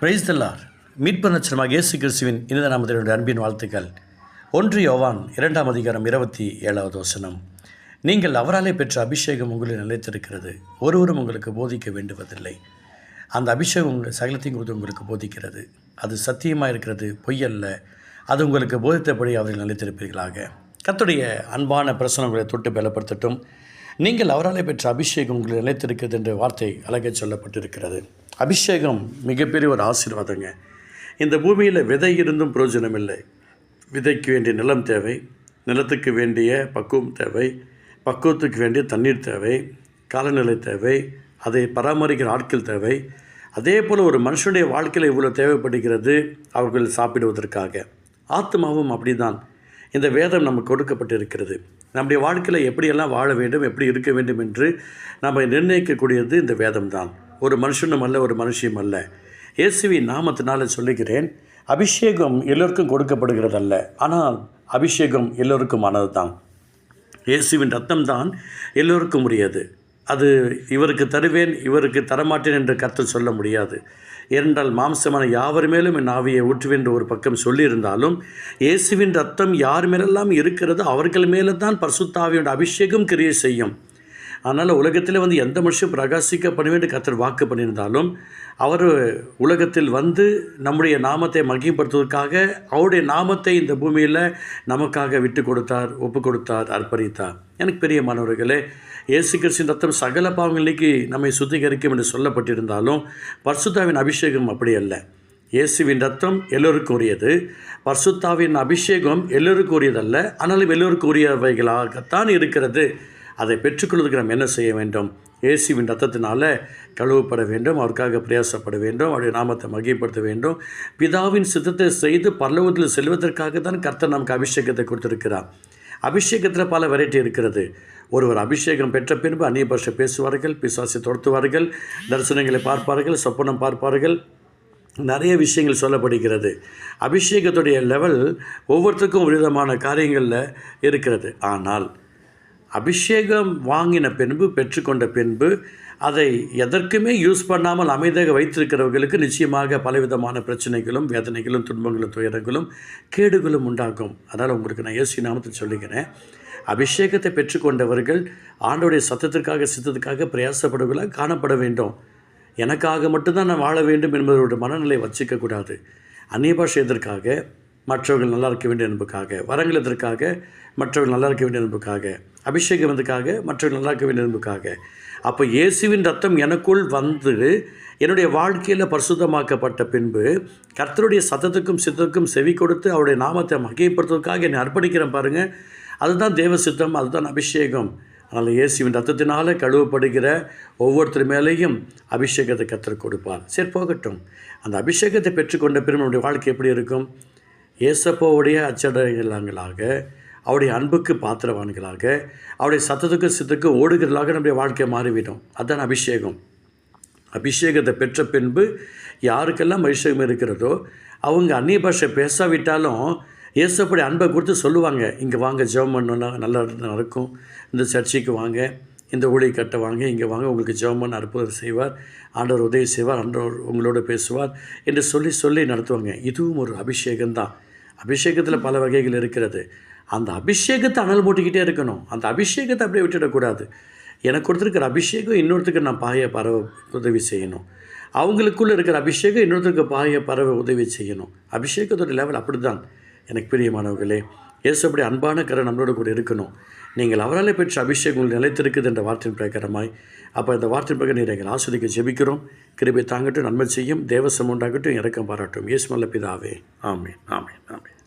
Price தல்லார் மீட்பு நட்சத்திரமாக இயேசு கிறிஸ்துவின் இந்த நாமத்தினுடைய அன்பின் வாழ்த்துக்கள். ஒன்று யோவான் இரண்டாம் அதிகாரம் இருபத்தி ஏழாவது வசனம். நீங்கள் அவராலே பெற்ற அபிஷேகம் உங்களில் நிலைத்திருக்கிறது. ஒருவரும் உங்களுக்கு போதிக்க வேண்டுவதில்லை. அந்த அபிஷேகம் உங்கள் சகலத்தையும் கொடுத்து உங்களுக்கு போதிக்கிறது. அது சத்தியமாக இருக்கிறது பொய்யல்ல. அது உங்களுக்கு போதித்தபடி அவர்கள் நிலைத்திருப்பீர்களாக. கத்துடைய அன்பான பிரசனங்களை தொட்டு பலப்படுத்தட்டும். நீங்கள் அவராலே பெற்ற அபிஷேகம் உங்களில் நிலைத்திருக்கிறது என்ற வார்த்தை அழகே சொல்லப்பட்டிருக்கிறது. அபிஷேகம் மிகப்பெரிய ஒரு ஆசீர்வாதங்க. இந்த பூமியில் விதை இருந்தும் பிரயோஜனம் இல்லை. விதைக்கு வேண்டிய நிலம் தேவை நிலத்துக்கு வேண்டிய பக்குவம் தேவை பக்குவத்துக்கு வேண்டிய தண்ணீர் தேவை காலநிலை தேவை அதை பராமரிக்கிற ஆட்கள் தேவை. அதே போல் ஒரு மனுஷனுடைய வாழ்க்கையில் இவ்வளோ தேவைப்படுகிறது அவர்கள் சாப்பிடுவதற்காக. ஆத்மாவும் அப்படிதான். இந்த வேதம் நமக்கு கொடுக்கப்பட்டிருக்கிறது. நம்முடைய வாழ்க்கையில் எப்படியெல்லாம் வாழ வேண்டும் எப்படி இருக்க வேண்டும் என்று நம்ம நிர்ணயிக்கக்கூடியது இந்த வேதம் தான் ஒரு மனுஷனும் அல்ல ஒரு மனுஷியும் அல்ல. இயேசுவின் நாமத்தினால சொல்லுகிறேன் அபிஷேகம் எல்லோருக்கும் கொடுக்கப்படுகிறதல்ல ஆனால் அபிஷேகம் எல்லோருக்குமானது தான் இயேசுவின் ரத்தம் தான் எல்லோருக்கும் உரியது அது இவருக்கு தருவேன் இவருக்கு தரமாட்டேன் என்று கர்த்தர் சொல்ல முடியாது. ஏனென்றால் மாம்சமான யாவர் மேலும் என் ஆவியை ஊற்றுவேன் என்று ஒரு பக்கம் சொல்லியிருந்தாலும் இயேசுவின் ரத்தம் யார் மேலெல்லாம் இருக்கிறதோ அவர்கள் மேலே தான் பர்சுத்தாவியோட அபிஷேகம் கிரியை செய்யும். அதனால் உலகத்தில் வந்து எந்த மனுஷன் பிரகாசிக்க வேண்டும் கத்தர் வாக்கு பண்ணியிருந்தாலும் அவர் உலகத்தில் வந்து நம்முடைய நாமத்தை மகிமைப்படுத்துவதற்காக அவருடைய நாமத்தை இந்த பூமியில் நமக்காக விட்டு கொடுத்தார் ஒப்பு கொடுத்தார் அர்ப்பணித்தார். எனக்கு பெரிய மாணவர்களே இயேசு கிறிஸ்தின் ரத்தம் சகல பாவங்களுக்கு நம்மை சுத்திகரிக்கும் என்று சொல்லப்பட்டிருந்தாலும் பர்சுத்தாவின் அபிஷேகம் அப்படி அல்ல. இயேசுவின் ரத்தம் எல்லோருக்கும் உரியது பர்சுத்தாவின் அபிஷேகம் எல்லோருக்கும் உரியதல்ல ஆனாலும் எல்லோருக்கும் உரியவைகளாகத்தான் இருக்கிறது. அதை பெற்றுக்கொள்வதற்கு நாம் என்ன செய்ய வேண்டும்? இயேசுவின் ரத்தத்தினால கழுவப்பட வேண்டும். அவருக்காக பிரயாசப்பட வேண்டும். அவருடைய நாமத்தை மகிமைப்படுத்த வேண்டும். பிதாவின் சித்தத்தை செய்து பல்லவத்தில் செல்வதற்காக தான் கர்த்தர் நமக்கு அபிஷேகத்தை கொடுத்திருக்கிறார். அபிஷேகத்தில் பல வெரைட்டி இருக்கிறது. ஒருவர் அபிஷேகம் பெற்ற பின்பு அந்நிய பாஷை பேசுவார்கள் பிசாசை துரத்துவார்கள் தரிசனங்களை பார்ப்பார்கள் சொப்பனம் பார்ப்பார்கள். நிறைய விஷயங்கள் சொல்லப்படுகிறது. அபிஷேகத்துடைய லெவல் ஒவ்வொருத்தருக்கும் ஒரு விதமான காரியங்களில் இருக்கிறது. ஆனால் அபிஷேகம் வாங்கின பின்பு பெற்றுக்கொண்ட பின்பு அதை எதற்குமே யூஸ் பண்ணாமல் அமைதியாக வைத்திருக்கிறவர்களுக்கு நிச்சயமாக பலவிதமான பிரச்சனைகளும் வேதனைகளும் துன்பங்களும் துயரங்களும் கேடுகளும் உண்டாகும். அதனால் உங்களுக்கு நான் இயேசு நாமத்தில் சொல்லிக்கிறேன் அபிஷேகத்தை பெற்றுக்கொண்டவர்கள் ஆண்டோடைய சத்தத்திற்காக சித்தத்துக்காக பிரயாசப்படுவதாக காணப்பட வேண்டும். எனக்காக மட்டும்தான் நான் வாழ வேண்டும் என்பதோட மனநிலை வச்சிக்கக்கூடாது. அந்நிய பாஷை எதற்காக? மற்றவர்கள் நல்லா இருக்க வேண்டிய என்பதுக்காக வரங்கள் மற்றவர்கள் நல்லா இருக்க வேண்டிய என்பதுக்காக அபிஷேகம் எதுக்காக மற்றவர்கள் நல்லா இருக்க வேண்டிய என்பதுக்காக அப்போ இயேசுவின் ரத்தம் எனக்குள் வந்து என்னுடைய வாழ்க்கையில் பரிசுத்தமாக்கப்பட்ட பின்பு கர்த்தருடைய சத்தத்துக்கும் சித்தத்துக்கும் செவி கொடுத்து அவருடைய நாமத்தை மகிமைப்படுத்துவதற்காக என்னை அர்ப்பணிக்கிறேன் பாருங்கள் அதுதான் தேவ சித்தம் அதுதான் அபிஷேகம். அதனால் இயேசுவின் ரத்தத்தினால் கழுவப்படுகிற ஒவ்வொருத்தர் மேலேயும் அபிஷேகத்தை கத்தர் கொடுப்பார். சரி போகட்டும். அந்த அபிஷேகத்தை பெற்றுக்கொண்ட பிறகு நம்முடைய வாழ்க்கை எப்படி இருக்கும்? ஏசப்போவுடைய அச்சடைகளாக அவருடைய அன்புக்கு பாத்திரவான்களாக அவருடைய சத்தத்துக்கு சித்துக்கு ஓடுகிறதாக நம்முடைய வாழ்க்கை மாறிவிடும். அதுதான் அபிஷேகம். அபிஷேகத்தை பெற்ற பின்பு யாருக்கெல்லாம் அபிஷேகம் இருக்கிறதோ அவங்க அந்நிய பாஷை பேசாவிட்டாலும் இயேசப்படி அன்பை கொடுத்து சொல்லுவாங்க. இங்கே வாங்க ஜெபம் பண்ணோன்னா நல்லா நடக்கும். இந்த சர்ச்சைக்கு வாங்க இந்த ஊழியை கட்ட வாங்க இங்கே வாங்க உங்களுக்கு ஜெபம் பண்ண அற்புதம் செய்வார் ஆண்டவர் உதவி செய்வார் ஆண்டவர் உங்களோட பேசுவார் என்று சொல்லி சொல்லி நடத்துவாங்க. இதுவும் ஒரு அபிஷேகம்தான். அபிஷேகத்தில் பல வகைகள் இருக்கிறது. அந்த அபிஷேகத்தை அனல் மூட்டிக்கிட்டே இருக்கணும். அந்த அபிஷேகத்தை அப்படியே விட்டுடக்கூடாது. எனக்கு ஒருத்தருக்கிற அபிஷேகம் இன்னொருத்தருக்கு நான் பாய பரவ உதவி செய்யணும். அவங்களுக்குள்ளே இருக்கிற அபிஷேகம் இன்னொருத்தருக்கு பாய பரவ உதவி செய்யணும். அபிஷேகத்தோட லெவல் அப்படி தான் எனக்கு பிரியமானவர்களே இயேசுபடி அன்பான கரை நம்மளோட கூட இருக்கணும். நீங்கள் அவரால் பெற்ற அபிஷேகம் நிலைத்திருக்குது என்ற வார்த்தையின் பிரகாரமாய் அப்போ இந்த வார்த்தையின் பிரகாரம் நீங்கள் ஆஸ்வதிக்க ஜெபிக்கிறோம். கிருபை தாங்கட்டும் நன்மை செய்யும் தேவசம் உண்டாகட்டும் இறக்கம் பாராட்டும். இயேசு மல்ல பிதாவே. ஆமேன் ஆமேன் ஆமேன்.